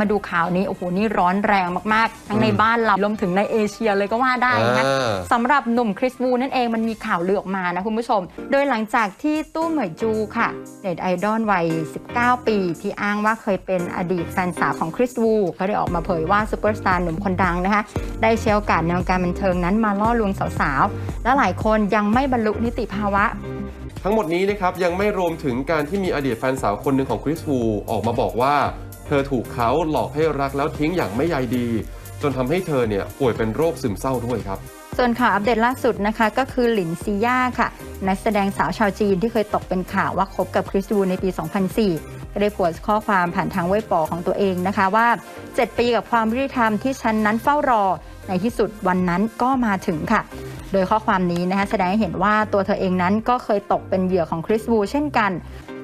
มาดูข่าวนี้โอ้โหนี่ร้อนแรงมากๆ ทั้งในอืมบ้านเรารวมถึงในเอเชียเลยก็ว่าได้นะคะอ่าสำหรับหนุ่มคริสวูนั่นเองมันมีข่าวลือออกมานะคุณผู้ชม โดยหลังจากที่ตู้เหมยจูค่ะเน็ตไอดอลวัย 19 ปี ที่อ้างว่าเคยเป็นอดีตแฟนสาวของคริสวูก็ได้ออกมาเผยว่าซูเปอร์สตาร์หนุ่มคนดังนะคะได้ใช้โอกาสในวงการบันเทิงนั้นมาล่อลวงสาวๆและหลายคนยังไม่บรรลุนิติภาวะ ทั้งหมดนี้นะครับยังไม่รวมถึงการที่มีอดีตแฟนสาวคนหนึ่งของคริสวูออกมาบอกว่า เธอถูกเขาหลอกให้รักแล้วทิ้งอย่างไม่ใยดี จนทำให้เธอเนี่ยป่วยเป็นโรคซึมเศร้าด้วยครับส่วนข่าวอัปเดตล่าสุดนะคะก็คือหลินซีย่าค่ะ นักแสดงสาวชาวจีนที่เคยตกเป็นข่าวว่าคบกับคริสตูในปี 2004 ก็ได้โพสต์ข้อความผ่านทางเว็บปอของตัวเองนะคะว่า 7 ปีกับความยุติธรรมที่ฉันนั้นเฝ้ารอ ในที่สุดวันนั้นก็มาถึงค่ะ โดยข้อความนี้นะคะแสดงให้เห็นว่าตัวเธอเองนั้นก็เคยตกเป็นเหยื่อของคริสวูเช่นกัน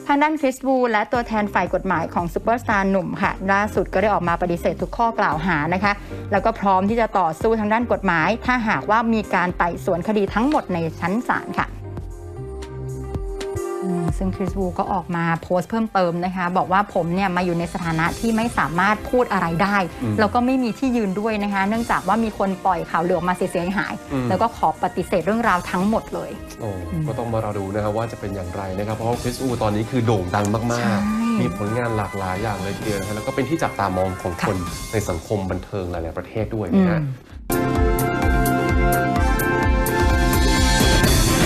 ทางด้านคริสวูและตัวแทนฝ่ายกฎหมายของซูเปอร์สตาร์หนุ่มค่ะล่าสุดก็ได้ออกมาปฏิเสธทุกข้อกล่าวหานะคะ แล้วก็พร้อมที่จะต่อสู้ทางด้านกฎหมาย ถ้าหากว่ามีการไต่สวนคดีทั้งหมดในชั้นศาลค่ะ ซึ่งคริสวูก็ออกมาโพสต์เพิ่มเติมนะคะ บอกว่าผมเนี่ยมาอยู่ในสถานะที่ไม่สามารถพูดอะไรได้อืมแล้วก็ไม่มีที่ยืนด้วยนะคะ เนื่องจากว่ามีคนปล่อยข่าวลือออกมาเสียหายอืมแล้วก็ขอปฏิเสธเรื่องราวทั้งหมดเลยโอ้ก็ต้องมารอดูนะครับว่าจะเป็นอย่างไรนะครับ เพราะว่าคริสอูตอนนี้คือโด่งดังใช่มากๆ มีผลงานหลากหลายอย่างเลยทีเดียวนะครับแล้วก็เป็นที่จับตามองของคนในสังคมบันเทิงหลาย ๆ ประเทศด้วยนะฮะอืม